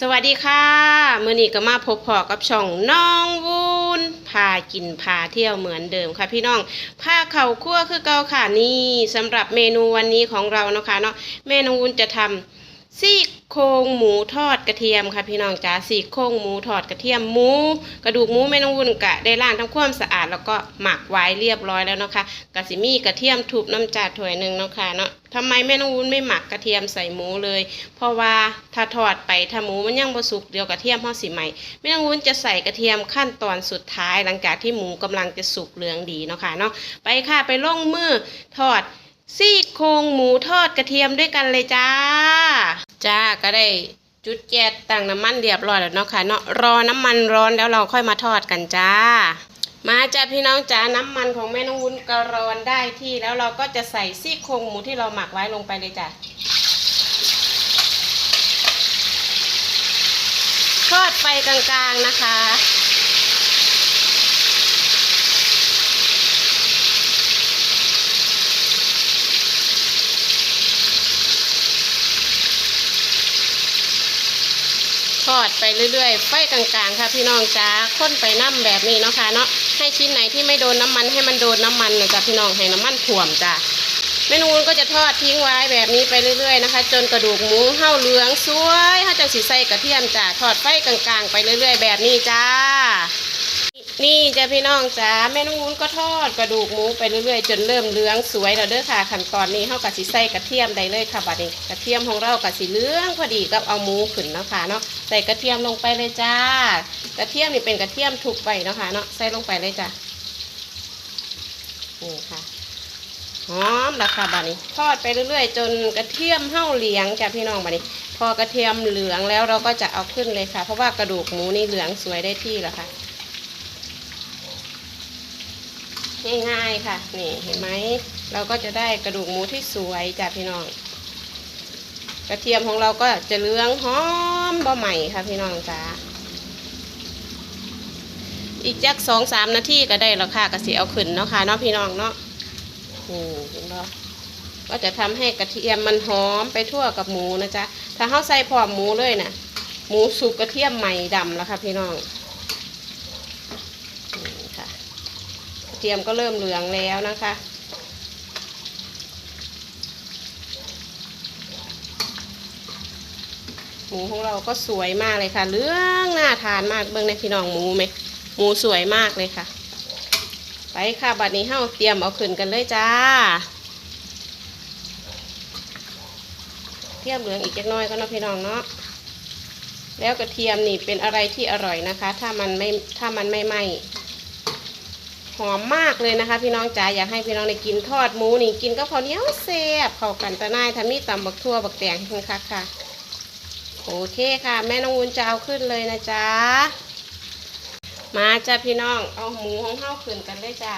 สวัสดีค่ะ มื่อนี้ก็มาพบพอกับช่องน้องวูนพากินพาเที่ยวเหมือนเดิมค่ะพี่น้องพาเข่าคั่วคือเกาค่ะนี่สำหรับเมนูวันนี้ของเราเนาะคะเนาะแม่น้องวูนจะทำ ซี่โครงหมูทอดกระเทียมค่ะพี่น้องจ๋าซี่โครงหมูทอดกระเทียมหมู กระดูกหมูแม่น้องวุ้นกะได้ล้างทำความสะอาดแล้วก็หมักไว้เรียบร้อยแล้วเนาะคะกะสิมีกระเทียมทุบน้ำจาดถ้วยหนึ่งเนาะค่ะเนาะทำไมแม่น้องวุ้นไม่หมักกระเทียมใส่หมูเลย เพราะว่าถ้าทอดไปถ้าหมูมันยังบ่สุกเดียวกระเทียมเฮาสิใหม่แม่น้องวุ้นจะใส่กระเทียมขั้นตอนสุดท้าย หลังจากที่หมูกำลังจะสุกเหลืองดีเนาะค่ะเนาะไปค่ะไปลงมือทอด ซี่โครงหมูทอดกระเทียมด้วยกันเลยจ้า จ้าก็ได้จุดแก๊สตั้งน้ำมันเรียบร้อยแล้วเนาะค่ะเนาะรอน้ำมันร้อนแล้วเราค่อยมาทอดกันจ้า มาจ้าพี่น้องจ้าน้ำมันของแม่น้องวุ้นก็ร้อนได้ที่แล้วเราก็จะใส่ซี่โครงหมูที่เราหมักไว้ลงไปเลยจ้ะทอดไฟกลางๆนะคะ ทอดไปเรื่อยๆไฟกลางๆ ค่ะพี่น้องจ้าค้นไปน้ำแบบนี้เนาะค่ะเนาะให้ชิ้นไหนที่ไม่โดนน้ำมันให้มันโดนน้ำมันนะจ้ะพี่น้องให้น้ำมันถ่วมจ้ะเมนูนก็จะทอดทิ้งไว้แบบนี้ไปเรื่อยๆนะคะ จนกระดูกหมูเห่าเหลืองสวยถ้าจะสีใส่กระเทียมจ้ะทอดไฟกลางๆ ไปเรื่อย ๆ แบบนี้จ้า นี่จ้ะพี่น้องจ้าแม่น้องวุ้นก็ทอดกระดูกหมูไปเรื่อยๆ จนเริ่มเหลืองสวยแล้วเด้อค่ะ ขั้นตอนนี้เฮากะสิใส่กระเทียมได้เลยค่ะบัดนี้กระเทียมของเรากะสิเหลืองพอดีกับเอาหมูขึ้นเนาะคะเนาะใส่กระเทียมลงไปเลยจ้า กระเทียมนี่เป็นกระเทียมถูกไปเนาะค่ะเนาะใส่ลงไปเลยจ้านี่ค่ะหอมแล้วค่ะบัดนี้ ทอดไปเรื่อยๆ จนกระเทียมเห่าเหลืองจ้ะพี่น้องบัดนี้ พอกระเทียมเหลืองแล้วเราก็จะเอาขึ้นเลยค่ะ เพราะว่ากระดูกหมูนี่เหลืองสวยได้ที่แล้วค่ะ ง่ายๆค่ะ นี่เห็นไหมเราก็จะได้กระดูกหมูที่สวยจ้ะพี่น้อง กระเทียมของเราก็จะเลืองหอมบะใหม่ค่ะพี่น้องจ้าอีกจักสองสามนาทีก็ได้แล้วค่ะกระสีเอาขึ้นเนาะค่ะเนาะพี่น้องเนาะอืมเห็นบ่ก็จะทำให้กระเทียมมันหอมไปทั่วกับหมูนะจ๊ะถ้าเขาใส่พร้อมหมูเลยนะ่ะ หมูสุกกระเทียมใหม่ดำแล้วค่ะพี่น้องนี่ค่ะ กระ เทียมก็เริ่มเหลืองแล้วนะคะ หมูของเราก็สวยมากเลยค่ะเหลืองน่าทานมากเบิ่งในพี่น้องหมูไหมหมูสวยมากเลยค่ะ ไปค่ะบัดนี้เฮาเตรียมเอาขึ้นกันเลยจ้าเทียมเหลืองอีกจักน้อยก็นะพี่น้องเนาะแล้วกระเทียมนี่เป็นอะไรที่อร่อยนะคะ ถ้ามันไม่ถ้ามันไม่ไหม้ อมมากเลยนะคะ พี่น้องจ๋าอยากให้พี่น้องได้กินทอดหมูนี่กินก็พอเนี้ยวแซ่บเข้ากันตะนายทำมีตำบักทั่วบักแตงคุณค่ะค่ะโอเคค่ะ แม่น้องวุ้นจะเอาขึ้นเลยนะจ๊ะมาจ้ะพี่น้องเอาหมูของเฮาขึ้นกันเลยจ้ะ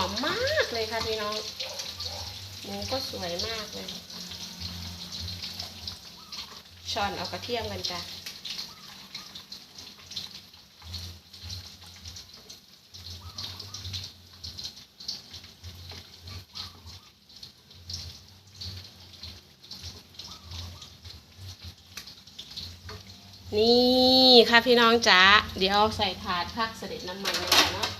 อมมากเลยค่ะพี่น้องหมูก็สวยมากเลยช้อนเอากระเทียมกันจ้ะนี่ค่ะพี่น้องจ๋าเดี๋ยวใส่ถาดพักเสด็จน้ำมันเลยค่ะเนาะ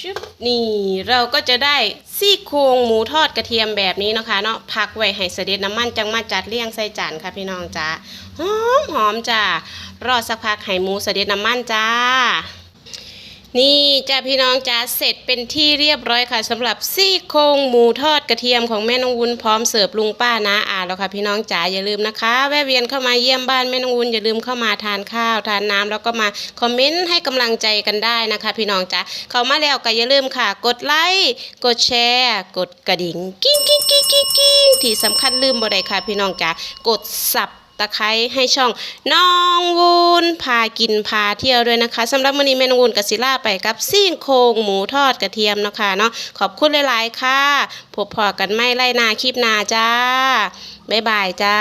ชึบนี่เราก็จะได้ซี่โครงหมูทอดกระเทียมแบบนี้นะคะเนาะพักไว้ให้เสด็จน้ำมันจังมาจัดเลี่ยงใส่จานค่ะพี่น้องจ้าหอมหอมจ้ารอสักพักให้หมูเสด็จน้ำมันจ้า นี่จ้าพี่น้องจ้าเสร็จเป็นที่เรียบร้อยค่ะสำหรับซี่โครงหมูทอดกระเทียมของแม่น้องวุ้นพร้อมเสิร์ฟลุงป้านาอาแล้วค่ะพี่น้องจ๋าอย่าลืมนะคะ แวะเวียนเข้ามาเยี่ยมบ้านแม่น้องวุ้นอย่าลืมเข้ามาทานข้าวทานน้ำแล้วก็มาคอมเมนต์ให้กำลังใจกันได้นะคะ พี่น้องจ๋าเข้ามาแล้วก็อย่าลืมค่ะ กดไลค์กดแชร์ กดกระดิ่งกิ้งกิ้งกิ้งกิ้งกิ้งที่สำคัญลืมบ่ได้ค่ะ พี่น้องจ๋ากดสับ ตะไคร้ให้ช่องน้องวูนพากินพาเที่ยวด้วยนะคะสำหรับมื้อนี้แม่น้องวูนกับศิลาไปกับซี่โครงหมูทอดกระเทียมเนาะค่ะเนาะขอบคุณหลายๆค่ะพบพอกันไม่ไล่นาคลิปนาจ้าบ๊ายบายจ้า